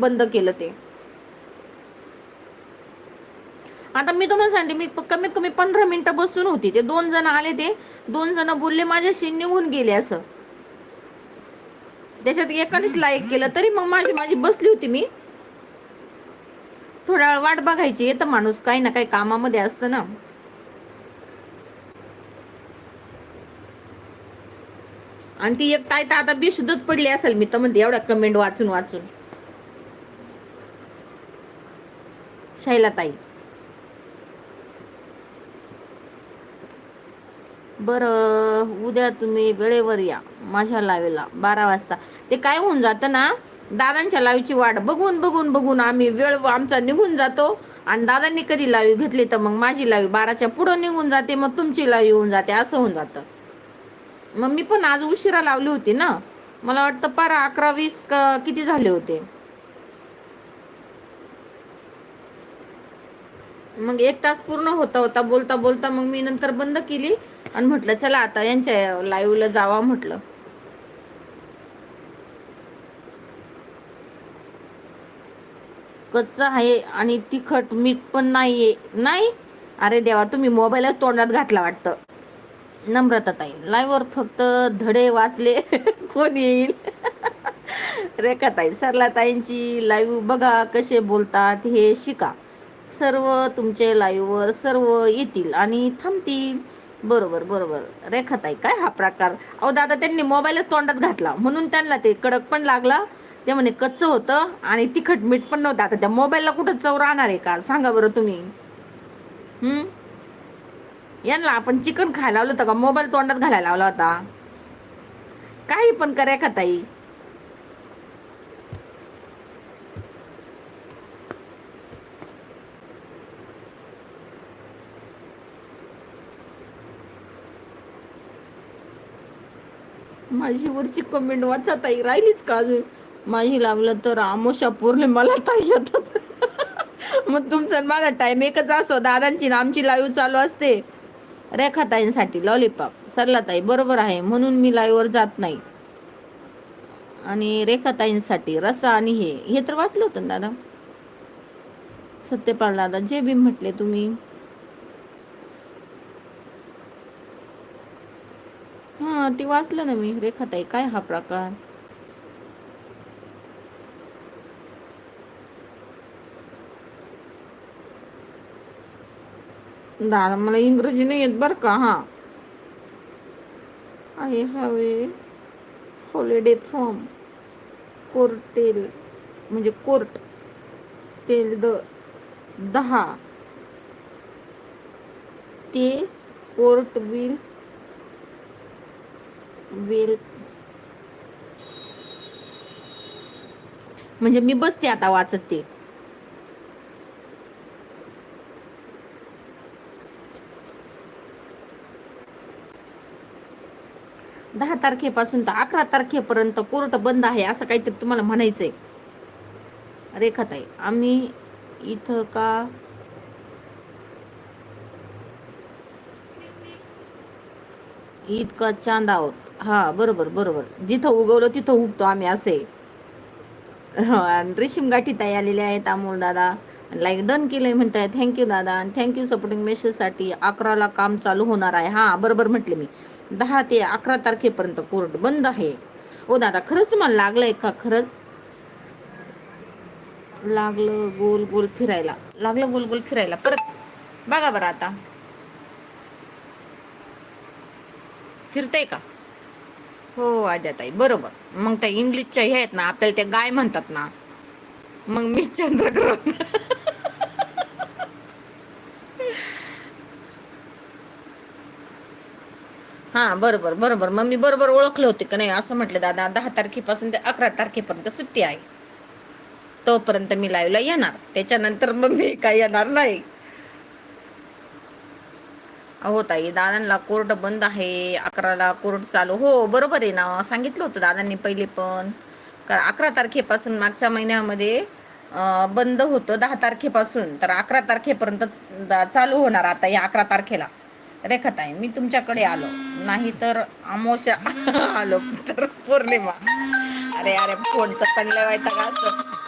बंद केलं ते. आता मी तुम्हाला सांगते मी कमीत कमी पंधरा मिनिटं बसून होती. ते दोन जण आले ते. दोन जण बोलले माझ्याशी निघून गेले असं. त्याच्यात एकानेच लाईक केलं तरी मग माझी माझी बसली होती मी. थोडा वेळ वाट बघायची येतं माणूस काही ना काही कामामध्ये असतं ना. आणि ती एक काय तर आता बेशुद्धच पडली असेल मी तर म्हणते एवढ्या कमेंट वाचून वाचून. शैलाताई बरं उद्या तुम्ही वेळेवर या माझ्या लावेला बारा वाजता. ते काय होऊन जातं ना दादांच्या लावीची वाट बघून बघून बघून आम्ही वेळ आमचा निघून जातो. आणि दादांनी कधी लावी घेतली तर मग माझी लावी बाराच्या पुढं निघून जाते मग तुमची लावी होऊन जाते असं होऊन जातं. मग मी पण आज उशिरा लावली होती ना. मला वाटतं पारा अकरा वीस क- किती झाले होते? मग एक तास पूर्ण होता होता बोलता बोलता मग मी नंतर बंद केली आणि म्हटलं चला आता यांच्या लाईव्हला जावा म्हटलं. कच्चं आहे आणि तिखट मीठ पण नाहीये. नाही? अरे देवा तुम्ही मोबाईलच तोंडात घातला वाटतं. नम्रता ताई लाईव्हवर फक्त धडे वाचले कोण येईल? रेखा ताई सरला ताईंची लाईव्ह बघा कसे बोलतात हे शिका. सर्व तुमचे लाईव्हवर सर्व येतील आणि थांबतील. बरोबर बरोबर. रेखाताई काय हा प्रकार? अहो दादा त्यांनी मोबाईलच तोंडात घातला. म्हणून त्यांना ते कडक पण लागला. ते म्हणे कच्चं होतं आणि तिखट मीठ पण नव्हतं. आता त्या मोबाईलला कुठं चव राहणार आहे का? सांगा बरं तुम्ही. यांना आपण चिकन खायला लावलं होतं का? मोबाईल तोंडात घालायला लावला होता. काही पण करा का ताई माझी वरची कमेंट वाचा ताई राहिलीच का अजून? माझी लावलं तर आमोशा मला ताई येतात. मग तुमचं माझा टाईम एकच असतो. दादांची आमची लाईव्ह चालू असते. रेखाताईंसाठी लॉलीपॉप सरलाताई बरोबर आहे. म्हणून मी लाईव्हवर जात नाही. आणि रेखाताईंसाठी रसा आणि हे. हे तर वाचलं होतं ना दादा? सत्यपाल दादा जे बी म्हटले तुम्ही. हा, ते वाचलं ना मी. रेखाताई काय हा प्रकार? दादा, मला इंग्रजी नाही येत बरं का? हा. आय हॅव हॉलिडे फ्रॉम कोर्टेल, म्हणजे कोर्ट टेल द दहा. ते कोर्ट विल वेल. म्हणजे मी बसते आता वाचत. ते दहा तारखेपासून तर अकरा तारखेपर्यंत कोर्ट बंद आहे असं काहीतरी तुम्हाला म्हणायचंय. रेखाताई आम्ही इथं का? इतका चांद आहोत. हा बरोबर बरोबर. जिथं उगवलं तिथं उगतो आम्ही असे. हा आणि रेशीम गाठी ताई आलेले आहेत अमोल दादा. लाईक डन केलंय म्हणताय थँक्यू दादा. आणि थँक्यू सपोर्टिंग मेसेजसाठी अकराला काम चालू होणार आहे. हा बरोबर म्हटले मी. दहा ते अकरा तारखेपर्यंत कोर्ट बंद आहे. ओ दादा खरंच तुम्हाला लागलं आहे का? खरंच? लागलं गोल गोल फिरायला. लागलं गोल गोल फिरायला. परत बघा बरं आता. फिरतंय का? हो आद्याताई बरोबर. मग त्या इंग्लिशच्या ह्या आहेत ना आपल्याला त्या गाय म्हणतात ना. मग मी चंद्रग्रहण. हा बरोबर बरोबर. मग मी बरोबर ओळखले होते का नाही असं म्हटलं दादा दहा तारखेपासून ते अकरा तारखेपर्यंत सुट्टी आहे. तोपर्यंत मी लाईव्हला येणार. त्याच्यानंतर मग मी काय येणार नाही. हो ताई दादांना कोर्ट बंद आहे अकराला कोर्ट चालू. हो बरोबर आहे ना. सांगितलं होतं दादांनी पहिले पण. कारण अकरा तारखेपासून मागच्या महिन्यामध्ये बंद होतं दहा तारखेपासून. तर अकरा तारखेपर्यंत चालू होणार आता या अकरा तारखेला. रेखाताई मी तुमच्याकडे आलो. नाही तर अमोशा आलो. तर पौर्णिमा. अरे अरे फोनचं पण लय का असं?